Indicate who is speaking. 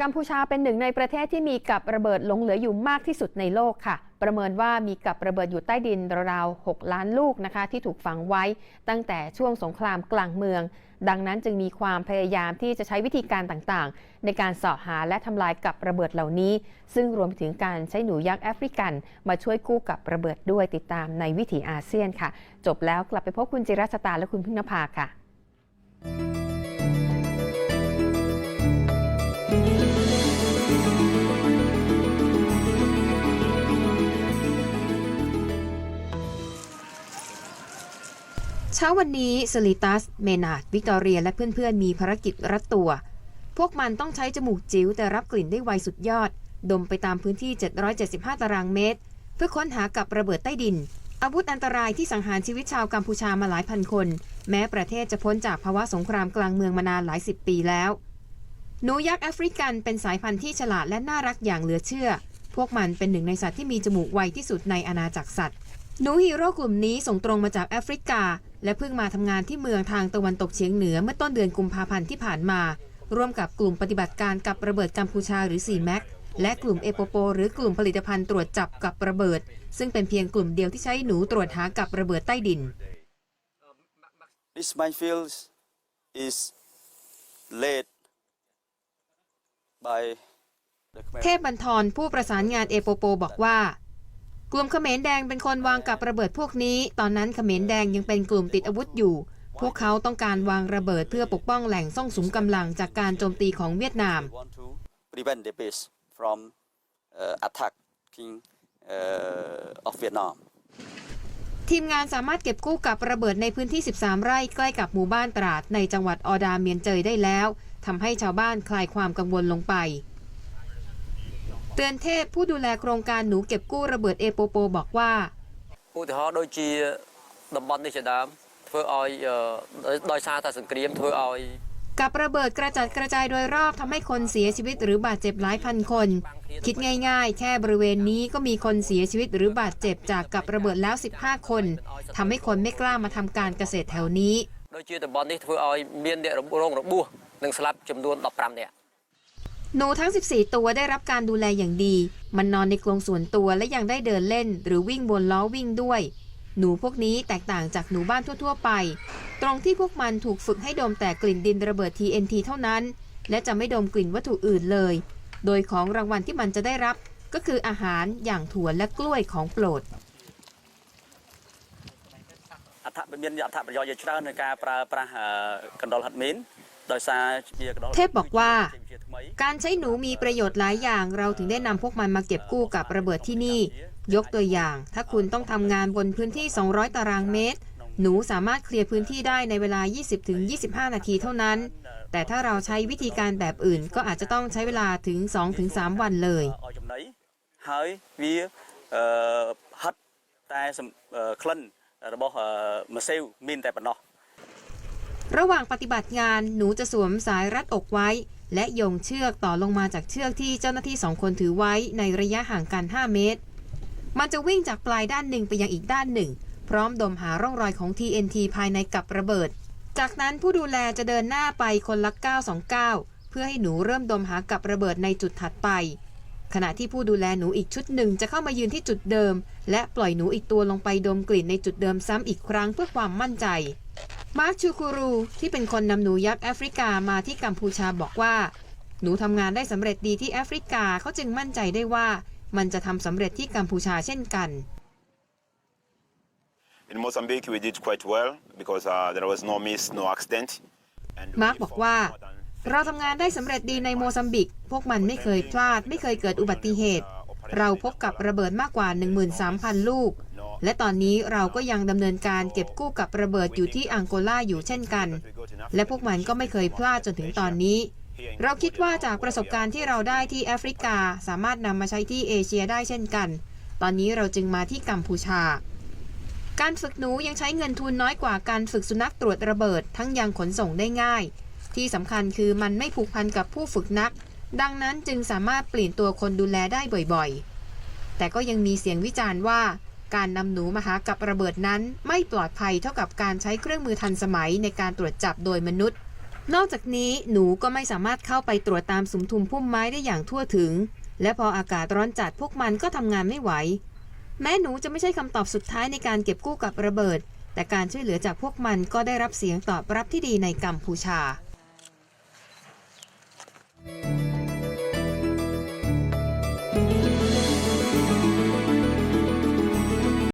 Speaker 1: กัมพูชาเป็นหนึ่งในประเทศที่มีกับระเบิดหลงเหลืออยู่มากที่สุดในโลกค่ะ ประเมินว่ามีกับระเบิดอยู่ใต้ดินราวๆ6ล้านลูกนะคะ ที่ถูกฝังไว้ตั้งแต่ช่วงสงครามกลางเมือง ดังนั้นจึงมีความพยายามที่จะใช้วิธีการต่างๆ ในการสาะหาและทำลายกับระเบิดเหล่านี้ ซึ่งรวมถึงการใช้หนูยักษ์แอฟริกัน มาช่วยกู้กับระเบิดด้วยติดตามในวิถีอาเซียนค่ะ จบแล้วกลับไปพบคุณจิรัชตาและคุณพึ่งนภาค่ะ เช้าวันนี้สลิตัส เมนาดวิกตอเรียและเพื่อนๆ มีภารกิจรัดตัว พวกมันต้องใช้จมูกจิ๋วแต่รับกลิ่นได้ไวสุดยอด ดมไปตามพื้นที่ 775 ตารางเมตร เพื่อค้นหากับระเบิดใต้ดิน อาวุธอันตรายที่สังหารชีวิตชาวกัมพูชามาหลายพันคน แม้ประเทศจะพ้นจากภาวะสงครามกลางเมืองมานานหลายสิบปีแล้วหนูยักษ์แอฟริกันเป็นสายพันธุ์ที่ฉลาดและน่ารักอย่างเหลือเชื่อ พวกมันเป็นหนึ่งในสัตว์ที่มีจมูกไวที่สุดในอาณาจักรสัตว์ หนูฮีโร่กลุ่มนี้ส่งตรงมาจากแอฟริกา และเพิ่งมาทำงานที่เมืองทางตะวันตกเฉียงเหนือเมื่อต้นเดือนกุมภาพันธ์ที่ผ่านมา ร่วมกับกลุ่มปฏิบัติการกับระเบิดกัมพูชาหรือ4ม็กและกลุ่มเอโปโป หรือกลุ่มผลิตภัณฑ์ตรวจจับกับระเบิด ซึ่งเป็นเพียงกลุ่มเดียวที่ใช้หนูตรวจหากับระเบิดใต้ดิน
Speaker 2: This minefield is led by the Khmer
Speaker 1: เทพบันทรผู้ประสานงานเอโปโป บอกว่า กลุ่มเขมรแดงเป็นคนวางกับระเบิดพวกนี้ ตอนนั้นเขมรแดงยังเป็นกลุ่มติดอาวุธอยู่ พวกเขาต้องการวางระเบิดเพื่อปกป้องแหล่งซ่องสุมกำลังจากการโจมตีของเวียดนาม
Speaker 2: We want to prevent the base from uh, attacking uh, of Vietnam.
Speaker 1: ทีมงานสามารถเก็บกู้กับระเบิดในพื้นที่ 13 ไร่ใกล้กับหมู่บ้านตราดในจังหวัดออดาเมียนเจยได้แล้วทำให้ชาวบ้านคลายความกังวลลงไป เตือนเทพผู้ดูแลโครงการหนูเก็บกู้ระเบิดเอโปโปบอกว่า
Speaker 3: อุทหรณ์โดยจีดับบอลในเฉดามเพื่อเอยดอยชาตาสังเกตยมเพื่อเอย
Speaker 1: กับระเบิดกระจัดกระจายโดยรอบทำให้คนเสียชีวิตหรือบาดเจ็บหลายพันคน คิดง่ายๆ แค่บริเวณนี้ก็มีคนเสียชีวิตหรือบาดเจ็บจากกับระเบิดแล้ว 15 คน ทำให้คนไม่กล้ามาทำการเกษตรแถวนี้
Speaker 3: โดยชื่อตำบลนี้เพื่อเอยเมียนเนี่ยโรงระบูหนึ่งสลับจำนวนต่อปรมเนี่ย
Speaker 1: หนูทั้ง 14 ตัวได้รับการดูแลอย่างดี มันนอนในกรงส่วนตัวและยังได้เดินเล่น หรือวิ่งบนล้อวิ่งด้วย หนูพวกนี้แตกต่างจากหนูบ้านทั่ว ๆ ไป ตรงที่พวกมันถูกฝึกให้ดมแต่กลิ่นดินระเบิด TNT เท่านั้น และจะไม่ดมกลิ่นวัตถุอื่นเลย โดยของรางวัลที่มันจะได้รับ ก็คืออาหารอย่างถั่วและกล้วยของโปรด
Speaker 2: អត្ថមានអត្ថប្រយោជន៍ជាច្រើនในការប្រើប្រាស់អឺកណ្ដុរហិតមីន
Speaker 1: เทพบอกว่า การใช้หนูมีประโยชน์หลายอย่าง เราถึงได้นำพวกมันมาเก็บกู้กับระเบิดที่นี่ ยกตัวอย่าง ถ้าคุณต้องทำงานบนพื้นที่ 200 ตารางเมตร หนูสามารถเคลียร์พื้นที่ได้ในเวลา 20-25 นาทีเท่านั้น แต่ถ้าเราใช้วิธีการแบบอื่น ก็อาจจะต้องใช้เวลาถึง 2-3 วันเลย ระหว่างปฏิบัติงานหนูจะสวมสายรัดอกไว้ และโยงเชือกต่อลงมาจากเชือกที่เจ้าหน้าที่สองคนถือไว้ในระยะห่างกัน 5 เมตร มันจะวิ่งจากปลายด้านหนึ่งไปยังอีกด้านหนึ่ง พร้อมดมหาร่องรอยของ TNT ภายในกับระเบิด จากนั้นผู้ดูแลจะเดินหน้าไปคนละ9 2 9 เพื่อให้หนูเริ่มดมหากับระเบิดในจุดถัดไป ขณะที่ผู้ดูแลหนูอีกชุดหนึ่งจะเข้ามายืนที่จุดเดิม และปล่อยหนูอีกตัวลงไปดมกลิ่นในจุดเดิมซ้ำอีกครั้งเพื่อความมั่นใจ มาร์คชูคูรู ที่เป็นคนนำหนูยักษ์แอฟริกามาที่กัมพูชาบอกว่า หนูทำงานได้สำเร็จดีที่แอฟริกาเขาจึงมั่นใจได้ว่า มันจะทำสำเร็จที่กัมพูชาเช่นกัน
Speaker 4: In Mozambique, we did quite well because uh, there was no miss, no accident. And we
Speaker 1: มาร์คบอกว่า
Speaker 4: found more than
Speaker 1: เราทำงานได้สำเร็จดีในโมซัมบิก พวกมันไม่เคยพลาด ไม่เคยเกิดอุบัติเหตุ เราพบกับระเบิดมากกว่า 13,000 ลูก และตอนนี้เราก็ยังดำเนินการเก็บกู้กับระเบิดอยู่ที่อังโกลาอยู่เช่นกัน และพวกมันก็ไม่เคยพลาดจนถึงตอนนี้ เราคิดว่าจากประสบการณ์ที่เราได้ที่แอฟริกาสามารถนำมาใช้ที่เอเชียได้เช่นกัน ตอนนี้เราจึงมาที่กัมพูชา การฝึกหนูยังใช้เงินทุนน้อยกว่าการฝึกสุนัขตรวจระเบิด ทั้งยังขนส่งได้ง่าย ที่สำคัญคือมันไม่ผูกพันกับผู้ฝึกนัก ดังนั้นจึงสามารถเปลี่ยนตัวคนดูแลได้บ่อยๆ แต่ก็ยังมีเสียงวิจารณ์ว่า การนำหนูมาหากับระเบิดนั้นไม่ปลอดภัยเท่ากับการใช้เครื่องมือทันสมัยในการตรวจจับโดยมนุษย์ นอกจากนี้หนูก็ไม่สามารถเข้าไปตรวจตามสุมทุมพุ่มไม้ได้อย่างทั่วถึง และพออากาศร้อนจัดพวกมันก็ทำงานไม่ไหว แม้หนูจะไม่ใช่คำตอบสุดท้ายในการเก็บกู้กับระเบิด แต่การช่วยเหลือจากพวกมันก็ได้รับเสียงตอบรับที่ดีในกัมพูชา